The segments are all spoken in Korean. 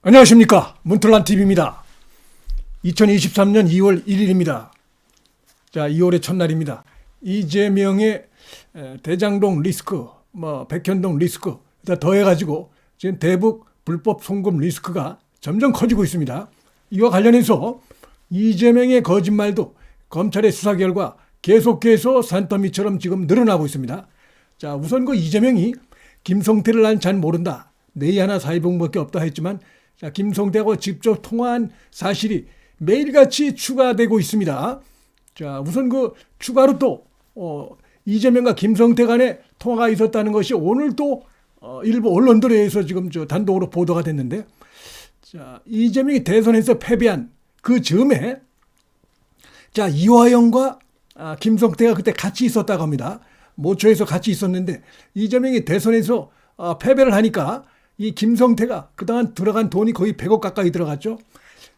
안녕하십니까 문틀란 TV입니다. 2023년 2월 1일입니다. 자, 2월의 첫날입니다. 이재명의 에, 대장동 리스크, 뭐 백현동 리스크 다 더해가지고 지금 대북 불법 송금 리스크가 점점 커지고 있습니다. 이와 관련해서 이재명의 거짓말도 검찰의 수사 결과 계속해서 산더미처럼 지금 늘어나고 있습니다. 자, 우선 그 이재명이 김성태를 난 잘 모른다. 내이 하나 사이봉밖에 없다 했지만 자, 김성태하고 직접 통화한 사실이 매일같이 추가되고 있습니다. 자, 우선 그 추가로 또 어, 이재명과 김성태 간의 통화가 있었다는 것이 오늘 또 어, 일부 언론들에 의해서 지금 저 단독으로 보도가 됐는데 자, 이재명이 대선에서 패배한 그 즈음에 자, 이화영과 아, 김성태가 그때 같이 있었다고 합니다. 모처에서 같이 있었는데 이재명이 대선에서 아, 패배를 하니까 이 김성태가 그동안 들어간 돈이 거의 100억 가까이 들어갔죠.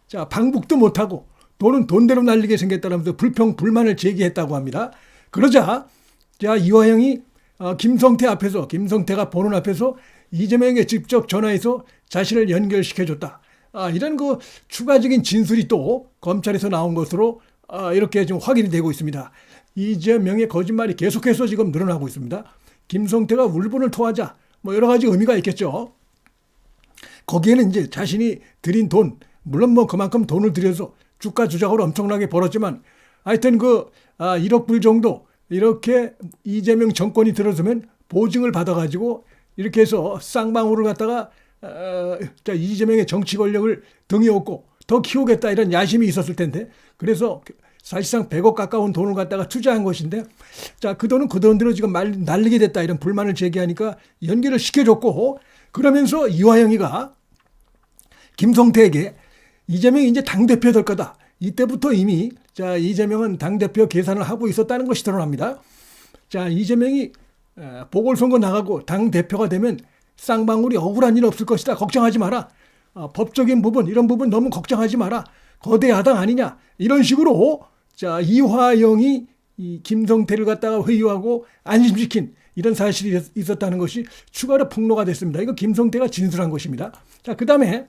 자, 방북도 못하고 돈은 돈대로 날리게 생겼다면서 불평, 불만을 제기했다고 합니다. 그러자 자, 이화영이 어, 김성태 앞에서, 김성태가 보는 앞에서 이재명에게 직접 전화해서 자신을 연결시켜줬다. 아, 이런 그 추가적인 진술이 또 검찰에서 나온 것으로 아, 이렇게 지금 확인이 되고 있습니다. 이재명의 거짓말이 계속해서 지금 늘어나고 있습니다. 김성태가 울분을 토하자 뭐 여러 가지 의미가 있겠죠. 거기에는 이제 자신이 들인 돈, 물론 뭐 그만큼 돈을 들여서 주가 조작으로 엄청나게 벌었지만 하여튼 그 아, 1억 불 정도 이렇게 이재명 정권이 들어서면 보증을 받아가지고 이렇게 해서 쌍방울을 갖다가 어, 자, 이재명의 정치 권력을 등에 업고 더 키우겠다 이런 야심이 있었을 텐데 그래서 사실상 100억 가까운 돈을 갖다가 투자한 것인데 자, 그 돈은 그 돈대로 지금 말, 날리게 됐다 이런 불만을 제기하니까 연결을 시켜줬고 그러면서 이화영이가 김성태에게 이재명이 이제 당대표 될 거다. 이때부터 이미 자 이재명은 당대표 계산을 하고 있었다는 것이 드러납니다. 자 이재명이 어, 보궐선거 나가고 당대표가 되면 쌍방울이 억울한 일 없을 것이다. 걱정하지 마라. 어, 법적인 부분 이런 부분 너무 걱정하지 마라. 거대 야당 아니냐 이런 식으로 자 이화영이 이 김성태를 갖다가 회유하고 안심시킨 이런 사실이 있- 있었다는 것이 추가로 폭로가 됐습니다. 이거 김성태가 진술한 것입니다. 자 그 다음에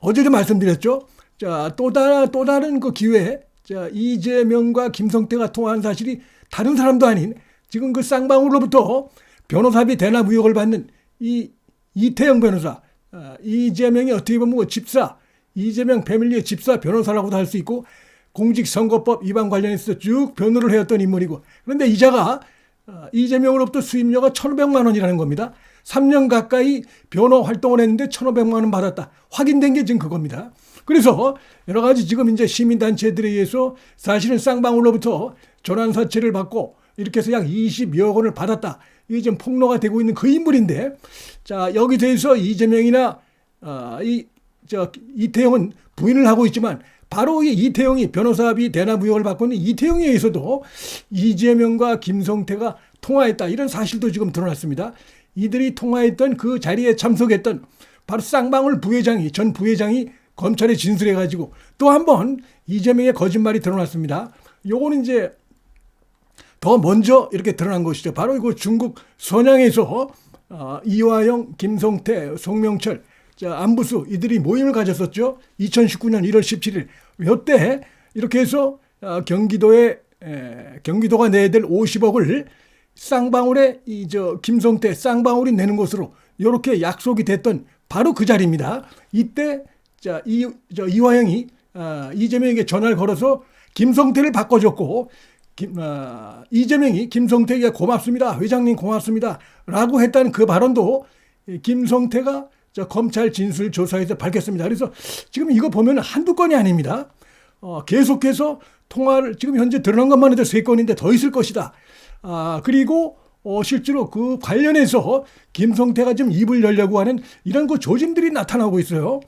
어제도 말씀드렸죠. 자, 또 다른, 또 다른 그 기회에, 자, 이재명과 김성태가 통화한 사실이 다른 사람도 아닌 지금 그 쌍방울로부터 변호사비 대납 의혹을 받는 이 이태영 변호사, 아, 이재명이 어떻게 보면 뭐 집사, 이재명 패밀리의 집사 변호사라고도 할 수 있고 공직선거법 위반 관련해서 쭉 변호를 해왔던 인물이고 그런데 이자가 아, 이재명으로부터 수임료가 1,500만 원이라는 겁니다. 3년 가까이 변호 활동을 했는데 1,500만 원 받았다. 확인된 게 지금 그겁니다. 그래서 여러 가지 지금 이제 시민단체들에 의해서 사실은 쌍방울로부터 전환사채를 받고 이렇게 해서 약 20여 원을 받았다. 이게 지금 폭로가 되고 있는 그 인물인데 자, 여기 대해서 이재명이나 아, 이, 저, 이태영은 부인을 하고 있지만 바로 이 이태영이 변호사비 의혹을 받고 있는 이태영에 의해서도 이재명과 김성태가 통화했다. 이런 사실도 지금 드러났습니다. 이들이 통화했던 그 자리에 참석했던 바로 쌍방울 부회장이 전 부회장이 검찰에 진술해 가지고 또 한 번 이재명의 거짓말이 드러났습니다. 요거는 이제 더 먼저 이렇게 드러난 것이죠. 바로 이거 중국 선양에서 어, 이화영, 김성태, 송명철, 자, 안부수 이들이 모임을 가졌었죠. 2019년 1월 17일. 이때 이렇게 해서 어, 경기도에 에, 경기도가 내야 될 50억을 쌍방울에 이 저 김성태 쌍방울이 내는 것으로 이렇게 약속이 됐던 바로 그 자리입니다. 이때 자 이 저 이화영이 아, 이재명에게 전화를 걸어서 김성태를 바꿔줬고 김, 아, 이재명이 김성태에게 고맙습니다. 회장님 고맙습니다. 라고 했다는 그 발언도 이 김성태가 저 검찰 진술 조사에서 밝혔습니다. 그래서 지금 이거 보면 한두 건이 아닙니다. 어, 계속해서 통화를 지금 현재 드러난 것만 해도 세 건인데 더 있을 것이다. 아, 그리고 어, 실제로 그 관련해서 김성태가 지금 입을 열려고 하는 이런 그 조짐들이 나타나고 있어요.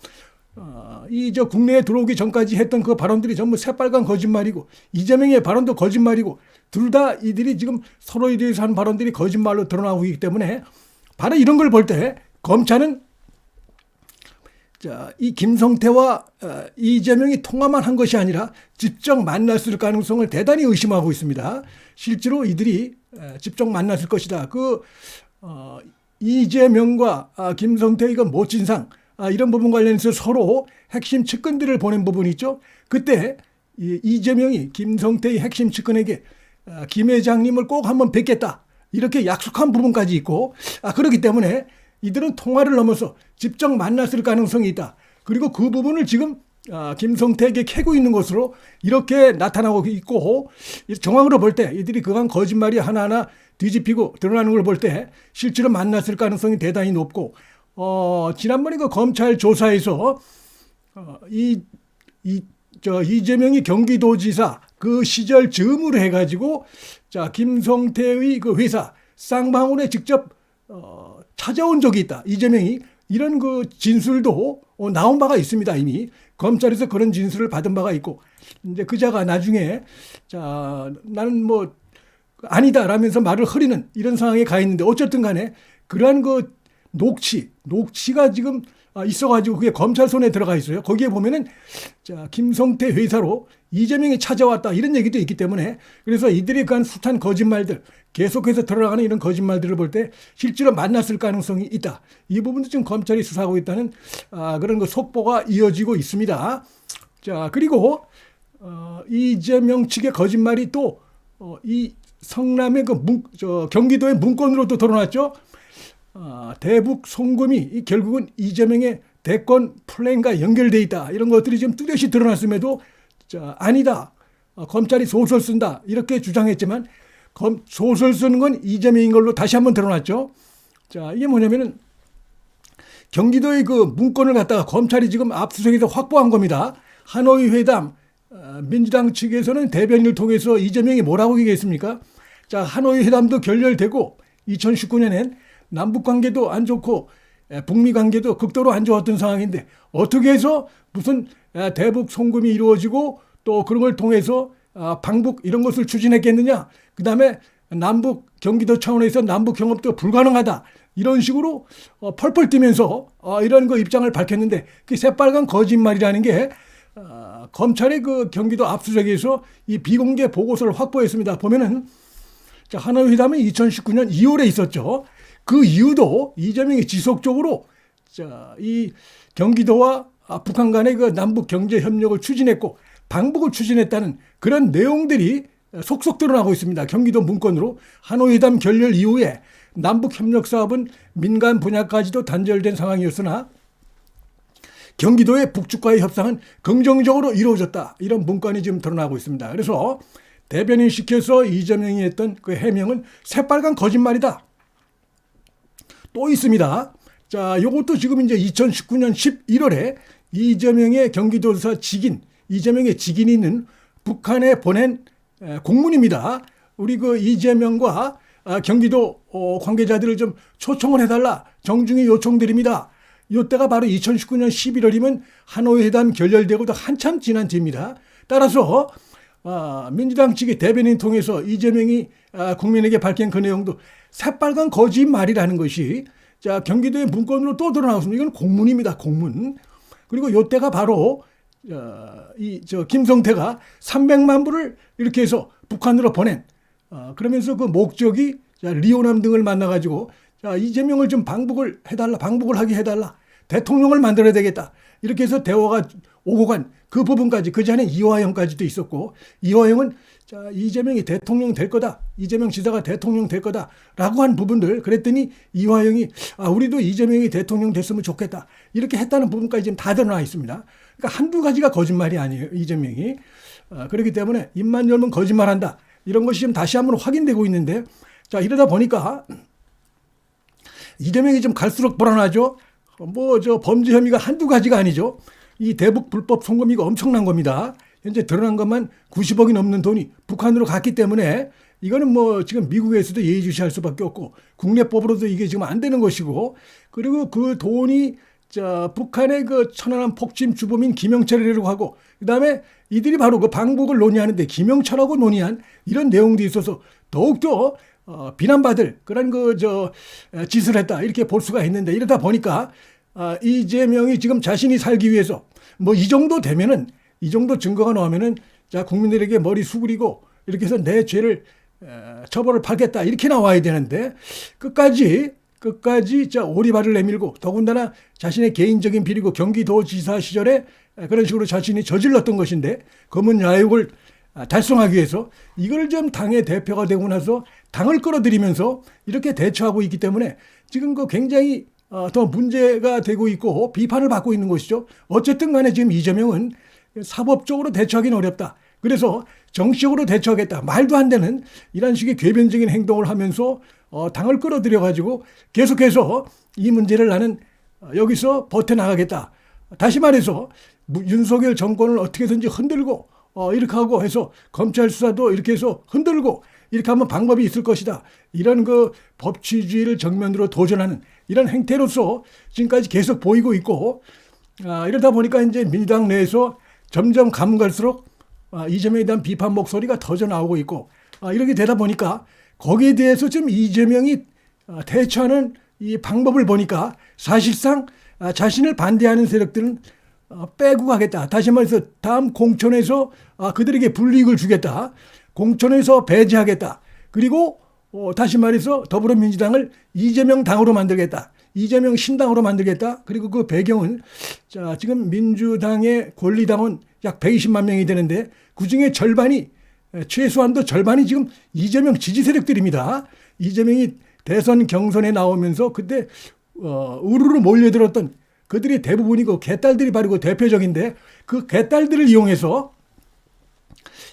어, 이저 국내에 들어오기 전까지 했던 그 발언들이 전부 새빨간 거짓말이고 이재명의 발언도 거짓말이고 둘 다 이들이 지금 서로에 대해서 한 발언들이 거짓말로 드러나고 있기 때문에 바로 이런 걸 볼 때 검찰은 자, 이 김성태와 어, 이재명이 통화만 한 것이 아니라 직접 만났을 가능성을 대단히 의심하고 있습니다. 실제로 이들이 에, 직접 만났을 것이다. 그 어, 이재명과 아, 김성태 이건 모친상 아, 이런 부분 관련해서 서로 핵심 측근들을 보낸 부분이 있죠. 그때 이 이재명이 김성태의 핵심 측근에게 아, 김 회장님을 꼭 한번 뵙겠다 이렇게 약속한 부분까지 있고 아, 그렇기 때문에 이들은 통화를 넘어서 직접 만났을 가능성이 있다. 그리고 그 부분을 지금 아, 김성태에게 캐고 있는 것으로 이렇게 나타나고 있고 이 정황으로 볼 때 이들이 그간 거짓말이 하나하나 뒤집히고 드러나는 걸 볼 때 실제로 만났을 가능성이 대단히 높고 어, 지난번에 그 검찰 조사에서 어, 이, 이, 저, 이재명이 경기도지사 그 시절 즈음으로 해가지고 자, 김성태의 그 회사 쌍방울에 직접 어, 찾아온 적이 있다. 이재명이 이런 그 진술도 어, 나온 바가 있습니다. 이미 검찰에서 그런 진술을 받은 바가 있고 이제 그자가 나중에 자 나는 뭐 아니다라면서 말을 흐리는 이런 상황에 가 있는데 어쨌든 간에 그러한 그 녹취 녹취가 지금 아, 있어가지고 그게 검찰 손에 들어가 있어요. 거기에 보면은 자 김성태 회사로 이재명이 찾아왔다 이런 얘기도 있기 때문에 그래서 이들이 그한 숱한 거짓말들 계속해서 들어가는 이런 거짓말들을 볼 때 실제로 만났을 가능성이 있다. 이 부분도 지금 검찰이 수사하고 있다는 아, 그런 그 속보가 이어지고 있습니다. 자 그리고 어, 이재명 측의 거짓말이 또이 어, 이 성남의 그 문, 저 경기도의 문건으로 또 드러났죠. 아, 대북 송금이 이 결국은 이재명의 대권 플랜과 연결돼 있다. 이런 것들이 지금 뚜렷이 드러났음에도 자, 아니다. 어, 검찰이 소설 쓴다. 이렇게 주장했지만 검, 소설 쓰는 건 이재명인 걸로 다시 한번 드러났죠. 자, 이게 뭐냐면은 경기도의 그 문건을 갖다가 검찰이 지금 압수수색에서 확보한 겁니다. 하노이 회담 어, 민주당 측에서는 대변인을 통해서 이재명이 뭐라고 얘기했습니까? 자, 하노이 회담도 결렬되고 2019년엔 남북 관계도 안 좋고 에, 북미 관계도 극도로 안 좋았던 상황인데 어떻게 해서 무슨 에, 대북 송금이 이루어지고 또 그런 걸 통해서 아, 방북 이런 것을 추진했겠느냐? 그 다음에 남북 경기도 차원에서 남북 경협도 불가능하다. 이런 식으로 어, 펄펄 뛰면서 어, 이런 거 입장을 밝혔는데 그 새빨간 거짓말이라는 게 어, 검찰의 그 경기도 압수수색에서 이 비공개 보고서를 확보했습니다. 보면은 자, 하노이 회담은 2019년 2월에 있었죠. 그 이유도 이재명이 지속적으로 자, 이 경기도와 아, 북한 간의 그 남북 경제 협력을 추진했고 방북을 추진했다는 그런 내용들이 속속 드러나고 있습니다. 경기도 문건으로 하노이 회담 결렬 이후에 남북 협력 사업은 민간 분야까지도 단절된 상황이었으나 경기도의 북측과의 협상은 긍정적으로 이루어졌다. 이런 문건이 지금 드러나고 있습니다. 그래서 대변인 시켜서 이재명이 했던 그 해명은 새빨간 거짓말이다. 또 있습니다. 자, 요것도 지금 이제 2019년 11월에 이재명의 경기도지사 직인, 이재명의 직인이 있는 북한에 보낸 에, 공문입니다. 우리 그 이재명과 아, 경기도 어, 관계자들을 좀 초청을 해달라. 정중히 요청드립니다. 요때가 바로 2019년 11월이면 하노이 회담 결렬되고도 한참 지난 뒤입니다. 따라서 아, 민주당 측의 대변인 통해서 이재명이 아, 국민에게 밝힌 그 내용도 새빨간 거짓말이라는 것이 자 경기도의 문건으로 또 드러나왔습니다. 이건 공문입니다. 공문. 그리고 요때가 바로 어, 이저 김성태가 300만 불을 이렇게 해서 북한으로 보낸 어, 그러면서 그 목적이 자, 리오남 등을 만나가지고 자 이재명을 좀 방북을 해달라 방북을 하게 해달라 대통령을 만들어야 되겠다. 이렇게 해서 대화가 오고 간 그 부분까지 그 전에 이화영까지도 있었고 이화영은 자 이재명이 대통령 될 거다 이재명 지사가 대통령 될 거다 라고 한 부분들 그랬더니 이화영이 아 우리도 이재명이 대통령 됐으면 좋겠다 이렇게 했다는 부분까지 지금 다 드러나 있습니다. 그러니까 한두 가지가 거짓말이 아니에요 이재명이 아, 그렇기 때문에 입만 열면 거짓말한다 이런 것이 지금 다시 한번 확인되고 있는데 자 이러다 보니까 이재명이 좀 갈수록 불안하죠. 뭐 저 범죄 혐의가 한두 가지가 아니죠. 이 대북 불법 송금이가 엄청난 겁니다. 현재 드러난 것만 90억이 넘는 돈이 북한으로 갔기 때문에 이거는 뭐 지금 미국에서도 예의주시할 수밖에 없고 국내법으로도 이게 지금 안 되는 것이고 그리고 그 돈이 자 북한의 그 천안함 폭침 주범인 김영철이라고 하고 그다음에 이들이 바로 그 방북을 논의하는데 김영철하고 논의한 이런 내용도 있어서 더욱더 어, 비난받을 그런 그 저 짓을 했다 이렇게 볼 수가 있는데 이러다 보니까 아, 이재명이 지금 자신이 살기 위해서 뭐 이 정도 되면은 이 정도 증거가 나오면은 자 국민들에게 머리 수그리고 이렇게 해서 내 죄를 에, 처벌을 받겠다 이렇게 나와야 되는데 끝까지 끝까지 자 오리발을 내밀고 더군다나 자신의 개인적인 비리고 경기도지사 시절에 그런 식으로 자신이 저질렀던 것인데 검은 야욕을 아, 달성하기 위해서 이걸 좀 당의 대표가 되고 나서 당을 끌어들이면서 이렇게 대처하고 있기 때문에 지금 그 굉장히 어, 더 문제가 되고 있고 비판을 받고 있는 것이죠. 어쨌든 간에 지금 이재명은 사법적으로 대처하기는 어렵다. 그래서 정치적으로 대처하겠다. 말도 안 되는 이런 식의 궤변적인 행동을 하면서 어, 당을 끌어들여 가지고 계속해서 이 문제를 나는 어, 여기서 버텨나가겠다. 다시 말해서 무- 윤석열 정권을 어떻게든지 흔들고 어, 이렇게 하고 해서 검찰 수사도 이렇게 해서 흔들고 이렇게 하면 방법이 있을 것이다. 이런 그 법치주의를 정면으로 도전하는 이런 행태로서 지금까지 계속 보이고 있고 아, 이러다 보니까 이제 민주당 내에서 점점 가면 갈수록 아, 이재명에 대한 비판 목소리가 더져 나오고 있고 아, 이렇게 되다 보니까 거기에 대해서 지금 이재명이 아, 대처하는 이 방법을 보니까 사실상 아, 자신을 반대하는 세력들은 어, 빼고 가겠다. 다시 말해서 다음 공천에서 아, 그들에게 불이익을 주겠다. 공천에서 배제하겠다. 그리고 어, 다시 말해서 더불어민주당을 이재명 당으로 만들겠다. 이재명 신당으로 만들겠다. 그리고 그 배경은 자 지금 민주당의 권리당원 약 120만 명이 되는데 그 중에 절반이 에, 최소한도 절반이 지금 이재명 지지 세력들입니다. 이재명이 대선 경선에 나오면서 그때 어, 우르르 몰려들었던 그들이 대부분이 그 개딸들이 바로 그 대표적인데 그 개딸들을 이용해서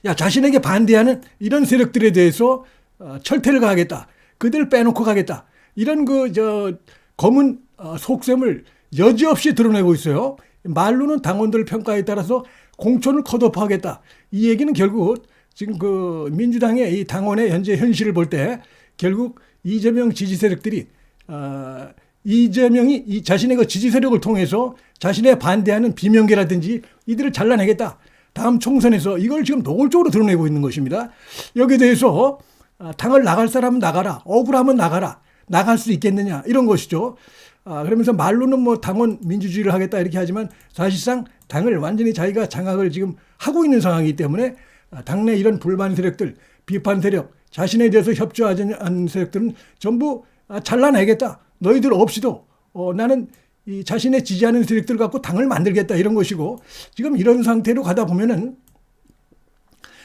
야 자신에게 반대하는 이런 세력들에 대해서 어, 철퇴를 가하겠다. 그들을 빼놓고 가겠다. 이런 그 저 검은 어, 속셈을 여지없이 드러내고 있어요. 말로는 당원들 평가에 따라서 공천을 컷오프하겠다. 이 얘기는 결국 지금 그 민주당의 이 당원의 현재 현실을 볼 때 결국 이재명 지지 세력들이 어, 이재명이 이 자신의 그 지지 세력을 통해서 자신의 반대하는 비명계라든지 이들을 잘라내겠다. 다음 총선에서 이걸 지금 노골적으로 드러내고 있는 것입니다. 여기에 대해서 아, 당을 나갈 사람은 나가라. 억울하면 나가라. 나갈 수 있겠느냐. 이런 것이죠. 아, 그러면서 말로는 뭐 당원 민주주의를 하겠다 이렇게 하지만 사실상 당을 완전히 자기가 장악을 지금 하고 있는 상황이기 때문에 아, 당내 이런 불만 세력들, 비판 세력, 자신에 대해서 협조하지 않는 세력들은 전부 아, 잘라내겠다. 너희들 없이도 어, 나는 이 자신의 지지하는 세력들 갖고 당을 만들겠다 이런 것이고 지금 이런 상태로 가다 보면은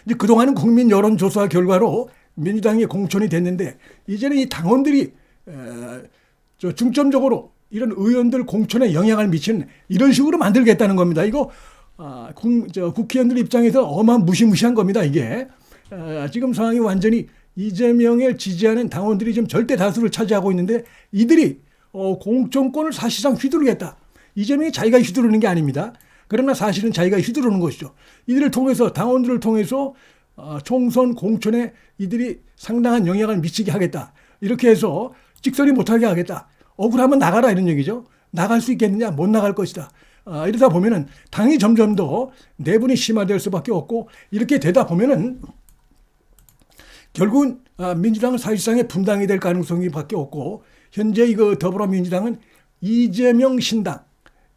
이제 그동안은 국민 여론 조사 결과로 민주당이 공천이 됐는데 이제는 이 당원들이 에, 저 중점적으로 이런 의원들 공천에 영향을 미치는 이런 식으로 만들겠다는 겁니다. 이거 아, 국, 저 국회의원들 입장에서 어마 무시무시한 겁니다. 이게 아, 지금 상황이 완전히 이재명을 지지하는 당원들이 지금 절대 다수를 차지하고 있는데 이들이 어, 공천권을 사실상 휘두르겠다. 이재명이 자기가 휘두르는 게 아닙니다. 그러나 사실은 자기가 휘두르는 것이죠. 이들을 통해서 당원들을 통해서 어, 총선 공천에 이들이 상당한 영향을 미치게 하겠다. 이렇게 해서 직선이 못하게 하겠다. 억울하면 나가라 이런 얘기죠. 나갈 수 있겠느냐? 못 나갈 것이다. 아, 이러다 보면은 당이 점점 더 내분이 심화될 수밖에 없고 이렇게 되다 보면은 결국은 아, 민주당은 사실상의 분당이 될 가능성이 밖에 없고 현재 이거 더불어민주당은 이재명 신당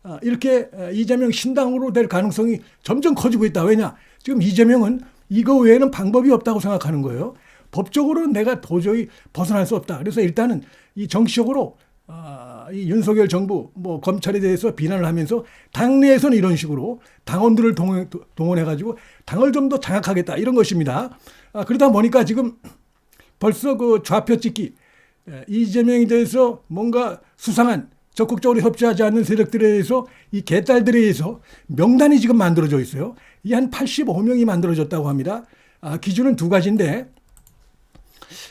아, 이렇게 아, 이재명 신당으로 될 가능성이 점점 커지고 있다. 왜냐? 지금 이재명은 이거 외에는 방법이 없다고 생각하는 거예요. 법적으로는 내가 도저히 벗어날 수 없다. 그래서 일단은 이 정치적으로 아, 이 윤석열 정부 뭐 검찰에 대해서 비난을 하면서 당내에서는 이런 식으로 당원들을 동원, 동원해가지고 당을 좀 더 장악하겠다 이런 것입니다. 아, 그러다 보니까 지금 벌써 그 좌표 찍기 에, 이재명에 대해서 뭔가 수상한 적극적으로 협조하지 않는 세력들에 의해서 이 개딸들에 의해서 명단이 지금 만들어져 있어요. 이 한 85명이 만들어졌다고 합니다. 아, 기준은 두 가지인데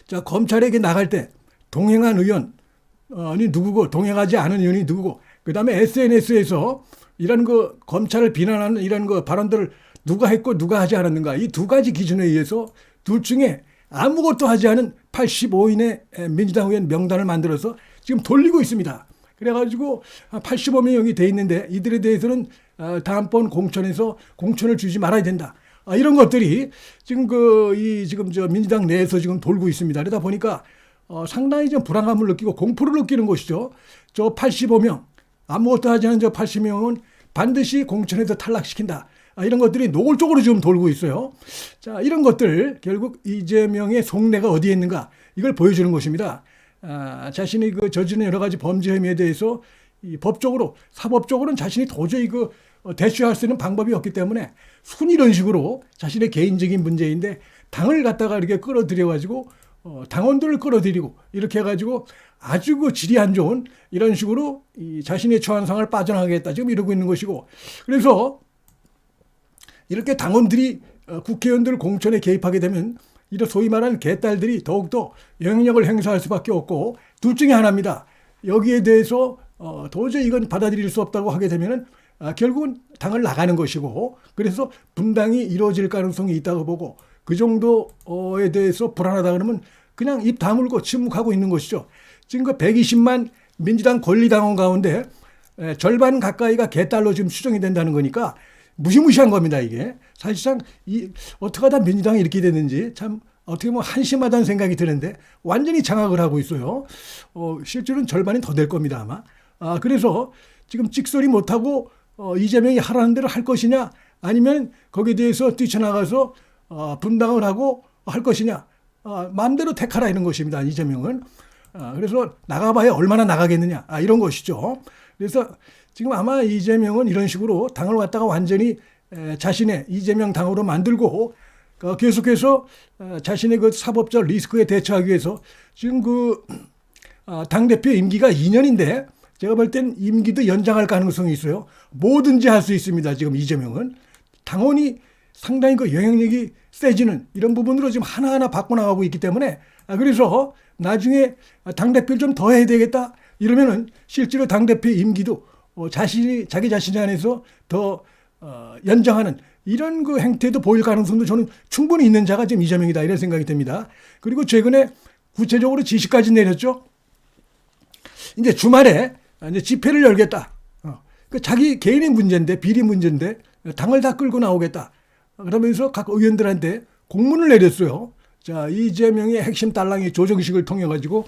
자 검찰에게 나갈 때 동행한 의원 이 누구고 동행하지 않은 의원이 누구고 그다음에 SNS에서 이런 그 검찰을 비난하는 이런 그 발언들을 누가 했고 누가 하지 않았는가 이 두 가지 기준에 의해서 둘 중에 아무것도 하지 않은 85인의 민주당 의원 명단을 만들어서 지금 돌리고 있습니다. 그래가지고 85명이 돼 있는데 이들에 대해서는 어, 다음번 공천에서 공천을 주지 말아야 된다. 아, 이런 것들이 지금 그 이 지금 저 민주당 내에서 지금 돌고 있습니다. 그러다 보니까 어, 상당히 좀 불안감을 느끼고 공포를 느끼는 것이죠. 저 85명 아무것도 하지 않은 저 80명은 반드시 공천에서 탈락시킨다. 아, 이런 것들이 노골적으로 지금 돌고 있어요. 자, 이런 것들 결국 이재명의 속내가 어디에 있는가 이걸 보여주는 것입니다. 아, 자신이 그 저지른 여러 가지 범죄 혐의에 대해서 이 법적으로 사법적으로는 자신이 도저히 그 어, 대처할 수 있는 방법이 없기 때문에 순 이런 식으로 자신의 개인적인 문제인데 당을 갖다가 이렇게 끌어들여 가지고 어, 당원들을 끌어들이고 이렇게 해가지고 아주 그 질이 안 좋은 이런 식으로 이 자신의 처한상을 빠져나가겠다 지금 이러고 있는 것이고 그래서 이렇게 당원들이 어, 국회의원들 공천에 개입하게 되면 이런 소위 말하는 개딸들이 더욱더 영향력을 행사할 수밖에 없고 둘 중에 하나입니다. 여기에 대해서 어, 도저히 이건 받아들일 수 없다고 하게 되면은 아, 결국은 당을 나가는 것이고 그래서 분당이 이루어질 가능성이 있다고 보고 그 정도에 대해서 불안하다 그러면 그냥 입 다물고 침묵하고 있는 것이죠. 지금 그 120만 민주당 권리당원 가운데 에, 절반 가까이가 개딸로 지금 추정이 된다는 거니까 무시무시한 겁니다 이게 사실상 이 어떻게 하다 민주당이 이렇게 됐는지 참 어떻게 보면 한심하다는 생각이 드는데 완전히 장악을 하고 있어요. 어, 실제로는 절반이 더 될 겁니다 아마. 아 그래서 지금 찍소리 못하고 어, 이재명이 하라는 대로 할 것이냐 아니면 거기에 대해서 뛰쳐나가서 어, 분당을 하고 할 것이냐 어, 마음대로 택하라 이런 것입니다 이재명은. 아, 그래서 나가봐야 얼마나 나가겠느냐 아, 이런 것이죠. 그래서 지금 아마 이재명은 이런 식으로 당을 갖다가 완전히 에, 자신의 이재명 당으로 만들고 어, 계속해서 어, 자신의 그 사법적 리스크에 대처하기 위해서 지금 그 아, 당대표 임기가 2년인데 제가 볼땐 임기도 연장할 가능성이 있어요. 뭐든지 할 수 있습니다. 지금 이재명은 당원이 상당히 그 영향력이 세지는 이런 부분으로 지금 하나하나 바꿔나가고 있기 때문에 아, 그래서 나중에 당대표를 좀 더 해야 되겠다 이러면은 실제로 당대표 임기도 어, 자신이 자기 자신 안에서 더 어, 연장하는 이런 그 행태도 보일 가능성도 저는 충분히 있는 자가 지금 이재명이다 이런 생각이 듭니다. 그리고 최근에 구체적으로 지시까지 내렸죠. 이제 주말에 이제 집회를 열겠다. 어, 그 자기 개인의 문제인데 비리 문제인데 당을 다 끌고 나오겠다. 그러면서 각 의원들한테 공문을 내렸어요. 자 이재명의 핵심 달랑이 조정식을 통해 가지고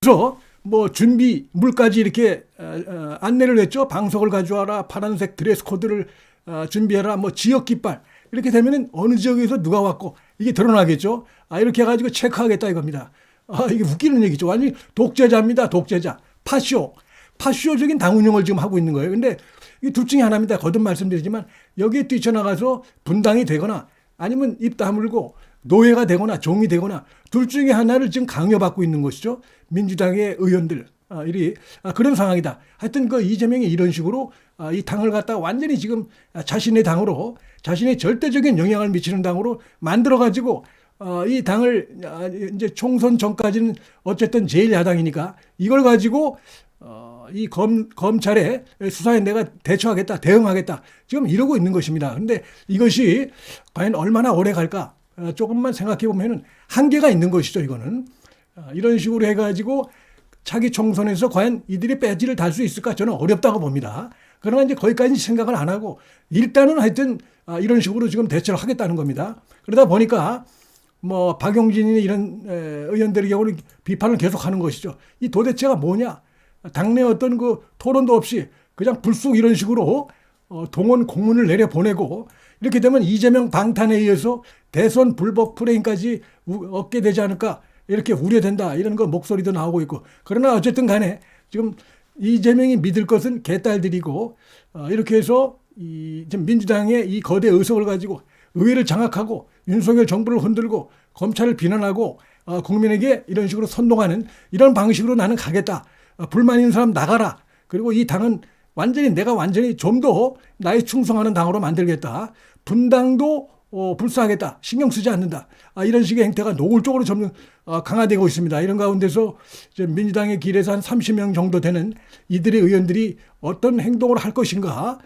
그래서 뭐 준비 물까지 이렇게 어, 어, 안내를 했죠. 방석을 가져와라, 파란색 드레스 코드를 어, 준비해라, 뭐 지역 깃발 이렇게 되면은 어느 지역에서 누가 왔고 이게 드러나겠죠. 아 이렇게 해가지고 체크하겠다 이겁니다. 아 이게 웃기는 얘기죠. 완전 히 독재자입니다. 독재자, 파쇼, 파쇼적인 당 운영을 지금 하고 있는 거예요. 근데 이 둘 중에 하나입니다. 거듭 말씀드리지만 여기에 뛰쳐나가서 분당이 되거나 아니면 입 다물고 노예가 되거나 종이 되거나 둘 중에 하나를 지금 강요받고 있는 것이죠. 민주당의 의원들. 아, 이리 아, 그런 상황이다. 하여튼 그 이재명이 이런 식으로 아, 이 당을 갖다 완전히 지금 아, 자신의 당으로 자신의 절대적인 영향을 미치는 당으로 만들어 가지고 어, 이 당을 아, 이제 총선 전까지는 어쨌든 제일 야당이니까 이걸 가지고 어, 이 검, 검찰의 수사에 내가 대처하겠다, 대응하겠다. 지금 이러고 있는 것입니다. 근데 이것이 과연 얼마나 오래 갈까? 어, 조금만 생각해 보면은 한계가 있는 것이죠, 이거는. 어, 이런 식으로 해가지고 차기 총선에서 과연 이들이 배지를 달 수 있을까? 저는 어렵다고 봅니다. 그러나 이제 거기까지 생각을 안 하고 일단은 하여튼 아, 이런 식으로 지금 대처를 하겠다는 겁니다. 그러다 보니까 뭐 박용진이나 이런 에, 의원들의 경우는 비판을 계속하는 것이죠. 이 도대체가 뭐냐? 당내 어떤 그 토론도 없이 그냥 불쑥 이런 식으로 어, 동원 공문을 내려 보내고 이렇게 되면 이재명 방탄에 의해서 대선 불복 프레임까지 우- 얻게 되지 않을까 이렇게 우려된다 이런 거 목소리도 나오고 있고 그러나 어쨌든 간에 지금 이재명이 믿을 것은 개딸들이고 어, 이렇게 해서 이 지금 민주당의 이 거대 의석을 가지고 의회를 장악하고 윤석열 정부를 흔들고 검찰을 비난하고 어, 국민에게 이런 식으로 선동하는 이런 방식으로 나는 가겠다. 어, 불만 있는 사람 나가라. 그리고 이 당은 완전히 내가 완전히 좀 더 나에 충성하는 당으로 만들겠다. 분당도 어, 불사하겠다. 신경 쓰지 않는다. 아, 이런 식의 행태가 노골적으로 점점 어, 강화되고 있습니다. 이런 가운데서 이제 민주당의 길에서 한 30명 정도 되는 이들의 의원들이 어떤 행동을 할 것인가.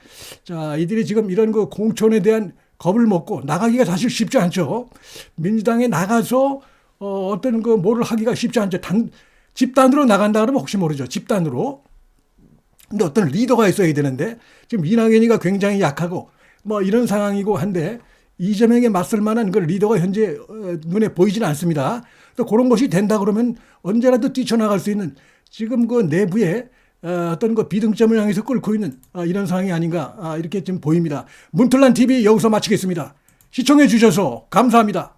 자, 이들이 지금 이런 그 공천에 대한 겁을 먹고 나가기가 사실 쉽지 않죠. 민주당에 나가서 어, 어떤 그 뭐를 하기가 쉽지 않죠. 단, 집단으로 나간다 그러면 혹시 모르죠. 집단으로. 근데 어떤 리더가 있어야 되는데 지금 이낙연이가 굉장히 약하고 뭐 이런 상황이고 한데 이재명에 맞설 만한 그 리더가 현재 어, 눈에 보이지는 않습니다. 또 그런 것이 된다 그러면 언제라도 뛰쳐나갈 수 있는 지금 그 내부에 어, 어떤 그 비등점을 향해서 끌고 있는 아, 이런 상황이 아닌가 아, 이렇게 좀 보입니다. 문틀란 TV 여기서 마치겠습니다. 시청해 주셔서 감사합니다.